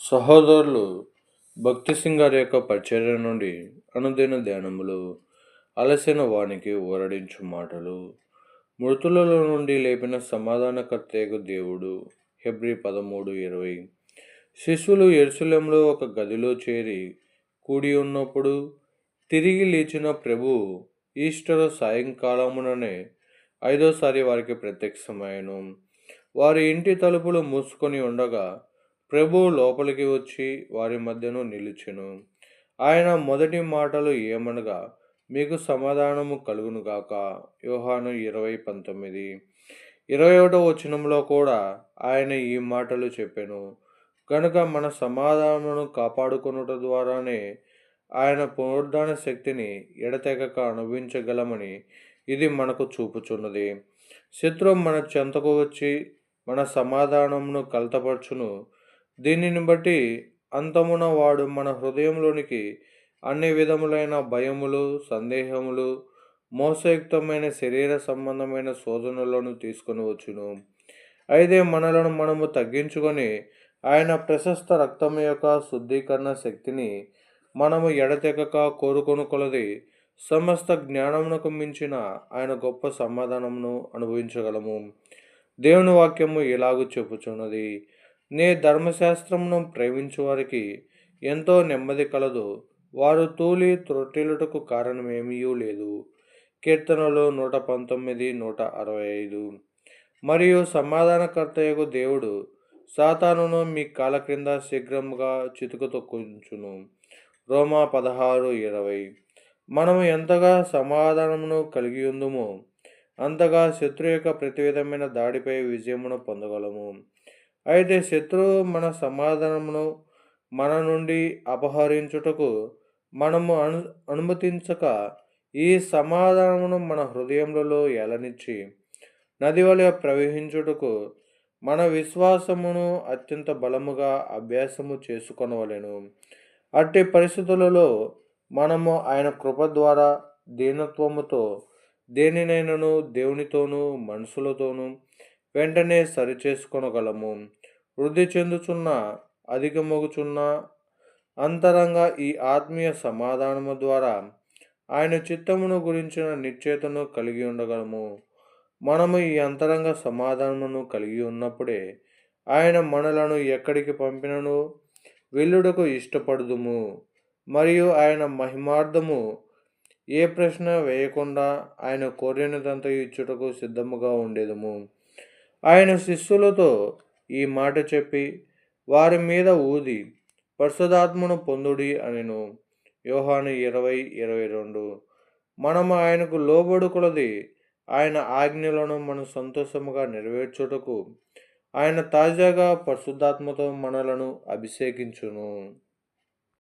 సహోదరులు భక్తి సింగ్ గారి యొక్క పరిచర్య నుండి అనుదిన ధ్యానములు అలసిన వానికి ఊరడించు మాటలు మృతులలో నుండి లేపిన సమాధానకర్తయ్యకు దేవుడు ఫిబ్రి పదమూడు ఇరవై. శిష్యులు ఎరుసలంలో ఒక గదిలో చేరి కూడి ఉన్నప్పుడు తిరిగి లేచిన ప్రభు ఈస్టర్ సాయంకాలముననే ఐదోసారి వారికి ప్రత్యక్షమాయను వారి ఇంటి తలుపులు మూసుకొని ఉండగా ప్రభు లోపలికి వచ్చి వారి మధ్యను నిలిచెను. ఆయన మొదటి మాటలు ఏమనగా మీకు సమాధానము కలుగునుగాక యోహాను ఇరవై పంతొమ్మిది. ఇరవై ఒకటో వచనంలో కూడా ఆయన ఈ మాటలు చెప్పాను. కనుక మన సమాధానమును కాపాడుకొనుట ద్వారానే ఆయన పునరుద్ధాన శక్తిని ఎడతెగక అనుభవించగలమని ఇది మనకు చూపుచున్నది. శత్రువు మన చెంతకు వచ్చి మన సమాధానమును కలతపరచును. దీనిని బట్టి అంతమున వాడు మన హృదయంలోనికి అన్ని విధములైన భయములు సందేహములు మోసయుక్తమైన శరీర సంబంధమైన శోధనలను తీసుకొని వచ్చును. అయితే మనలను మనము తగ్గించుకొని ఆయన ప్రశస్త రక్తం యొక్క శుద్ధీకరణ శక్తిని మనము ఎడతెగక కోరుకొను కొలది సమస్త జ్ఞానమునకు మించిన ఆయన గొప్ప సమాధానమును అనుభవించగలము. దేవుని వాక్యము ఇలాగూ చెప్పుచున్నది. నే ధర్మశాస్త్రమును ప్రేమించు వారికి ఎంతో నెమ్మది కలదు. వారు తూలి త్రొట్టిలుటకు కారణమేమీయూ లేదు. కీర్తనలు నూట పంతొమ్మిది నూట అరవై ఐదు. మరియు సమాధానకర్తయకు దేవుడు సాతానును మీ కాల క్రింద శీఘ్రముగా చితుకు కొంచును రోమా పదహారు ఇరవై. మనము ఎంతగా సమాధానమును కలిగి ఉందుమో అంతగా శత్రు యొక్క ప్రతి విధమైన దాడిపై విజయమును పొందగలము. అయితే శత్రువు మన సమాధానమును మన నుండి అపహరించుటకు మనము అను అనుమతించక ఈ సమాధానమును మన హృదయములలో ఎలనిచ్చి నది వలె ప్రవహించుటకు మన విశ్వాసమును అత్యంత బలముగా అభ్యాసము చేసుకొనవలెను. అట్టి పరిస్థితులలో మనము ఆయన కృప ద్వారా దీనత్వముతో దేనినైనాను దేవునితోనూ మనుషులతోనూ వెంటనే సరిచేసుకొనగలము. వృద్ధి చెందుచున్న అధికమగుచున్న అంతరంగ ఈ ఆత్మీయ సమాధానము ద్వారా ఆయన చిత్తమును గురించిన నిశ్చేతను కలిగి ఉండగలము. మనము ఈ అంతరంగ సమాధానమును కలిగి ఉన్నప్పుడే ఆయన మనలను ఎక్కడికి పంపినను? వెళ్ళుటకు ఇష్టపడుదుము. మరియు ఆయన మహిమార్థము ఏ ప్రశ్న వేయకుండా ఆయన కోరినదంతా ఇచ్చుటకు సిద్ధముగా ఉండేదము. ఆయన శిష్యులతో ఈ మాట చెప్పి వారి మీద ఊది పరిశుధాత్మను పొందుడి అనెను. యోహాను ఇరవై ఇరవై రెండు. మనం ఆయనకు లోబడుకులది ఆయన ఆజ్ఞలను మనం సంతోషముగా నెరవేర్చుటకు ఆయన తాజాగా పరిశుద్ధాత్మతో మనలను అభిషేకించును.